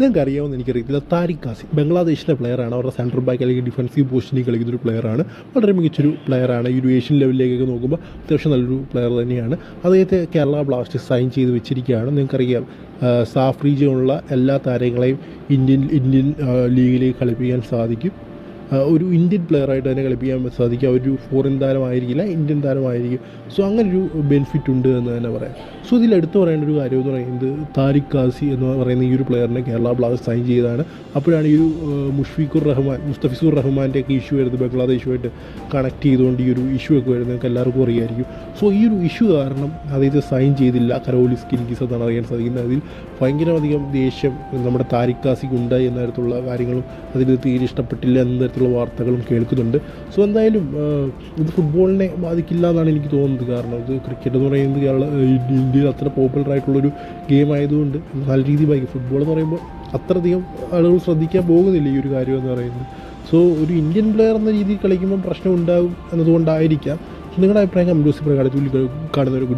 നിങ്ങൾക്ക് അറിയാമെന്ന് എനിക്കറിയത്തില്ല താരിഖ് കാസി. ബംഗ്ലാദേശിലെ പ്ലെയറാണ് അവരുടെ സെൻട്രൽ ബാക്ക് അല്ലെങ്കിൽ ഡിഫൻസീവ് പൊസിഷനിൽ കളിക്കുന്ന ഒരു പ്ലെയറാണ് വളരെ മികച്ചൊരു പ്ലെയറാണ് ഈ ഒരു ഏഷ്യൻ ലെവലിലേക്കൊക്കെ നോക്കുമ്പോൾ അത്യാവശ്യം നല്ലൊരു പ്ലെയർ തന്നെയാണ്. അദ്ദേഹത്തെ കേരള ബ്ലാസ്റ്റേഴ്സ് സൈൻ ചെയ്ത് വെച്ചിരിക്കുകയാണ്. നിങ്ങൾക്കറിയാം സാഫ് റീജിയനുള്ള എല്ലാ താരങ്ങളെയും ഇന്ത്യൻ ഇന്ത്യൻ ലീഗിലേക്ക് കളിപ്പിക്കാൻ സാധിക്കും. ഒരു ഇന്ത്യൻ പ്ലെയറായിട്ട് തന്നെ കളിപ്പിക്കാൻ സാധിക്കും. ഒരു ഫോറിൻ താരമായിരിക്കില്ല ഇന്ത്യൻ താരമായിരിക്കും സോ അങ്ങനൊരു ബെനിഫിറ്റ് ഉണ്ട് എന്ന് തന്നെ പറയാം. സോ ഇതിൽ എടുത്തു പറയേണ്ട ഒരു കാര്യം എന്ന് പറയുന്നത് താരിഖ് കാസി എന്ന് പറയുന്ന ഈ ഒരു പ്ലെയറിനെ കേരള ബ്ലാസ്റ്റേഴ്സ് സൈൻ ചെയ്തതാണ്. അപ്പോഴാണ് ഈ ഒരു മുഷ്ഫീഖുർ റഹ്മാൻ മുസ്തഫിസുർ റഹ്മാന്റെ ഒക്കെ ഇഷ്യൂ വരുന്നത് ബംഗ്ലാദേശുമായിട്ട് കണക്ട് ചെയ്തുകൊണ്ട് ഈ ഒരു ഇഷ്യൂ ഒക്കെ വരുന്നത് എല്ലാവർക്കും അറിയായിരിക്കും. സോ ഈ ഒരു ഇഷ്യൂ കാരണം അതായത് സൈൻ ചെയ്തില്ല. കരോലിസ് കിൻകിസ് എന്നാണ് അറിയാൻ സാധിക്കുന്നത്. അതിൽ ഭയങ്കരമധികം ദേഷ്യം നമ്മുടെ താരിഖ് കാസിക്ക് ഉണ്ടായി എന്ന തരത്തിലുള്ള കാര്യങ്ങളും അതിൽ തീരെ ഇഷ്ടപ്പെട്ടില്ല എന്ന തരത്തിലുള്ള വാർത്തകളും കേൾക്കുന്നുണ്ട്. സോ എന്തായാലും ഇത് ഫുട്ബോളിനെ ബാധിക്കില്ല എന്നാണ് എനിക്ക് തോന്നുന്നത്. കാരണം ഇത് ക്രിക്കറ്റ് എന്ന് പറയുന്നത് കേരള ഇന്ത്യയിൽ അത്ര പോപ്പുലർ ആയിട്ടുള്ളൊരു ഗെയിം ആയതുകൊണ്ട് നല്ല രീതിയിൽ ബാധിക്കും. ഫുട്ബോൾ എന്ന് പറയുമ്പോൾ അത്രയധികം ആളുകൾ ശ്രദ്ധിക്കാൻ പോകുന്നില്ല ഈ ഒരു കാര്യം എന്ന് പറയുന്നത്. സോ ഒരു ഇന്ത്യൻ പ്ലെയർ എന്ന രീതിയിൽ കളിക്കുമ്പോൾ പ്രശ്നം ഉണ്ടാകും എന്നതുകൊണ്ടായിരിക്കാം. നിങ്ങളുടെ അഭിപ്രായം കമ്പ്യൂസ് പ്രകാരം കാണുന്ന ഒരു